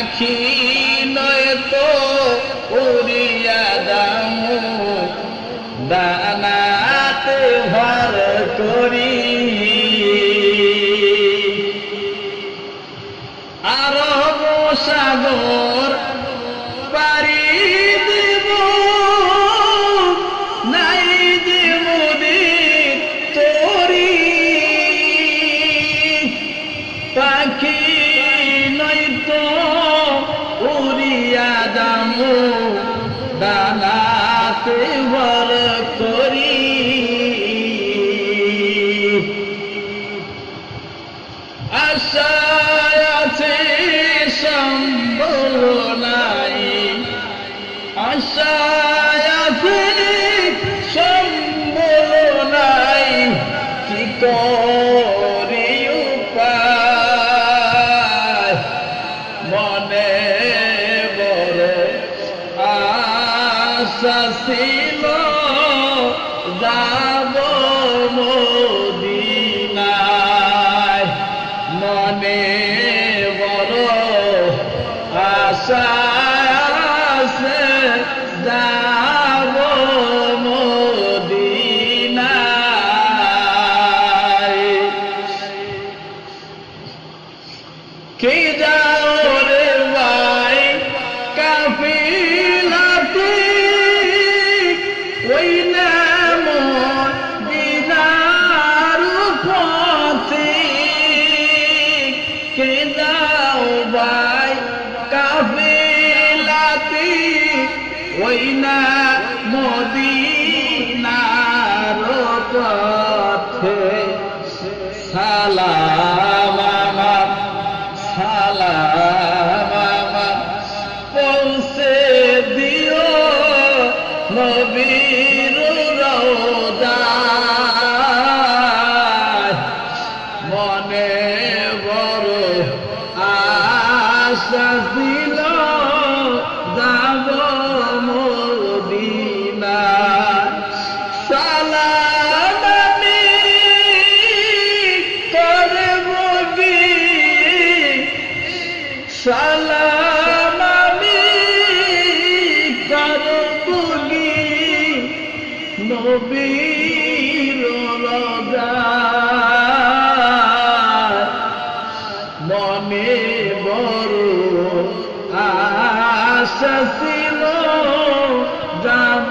পাখি নয় তো উড়িয়া দামু দানাতে ভর করি। আরব সাগর পারি দিব। নাই পাখি দামু দানাতে বল করি। আশায় আছে সম্বল যাব মদিনায়। মনে বড় আশা আছে যাব মদিনায়। কে যাও ভাই কাফিলাতে ওই না মদিনার পথে। সালাম আমার সালাম আশা ছিল যাব আমি করব কি? সালাম আমি করব কি? আশা ছিল যাব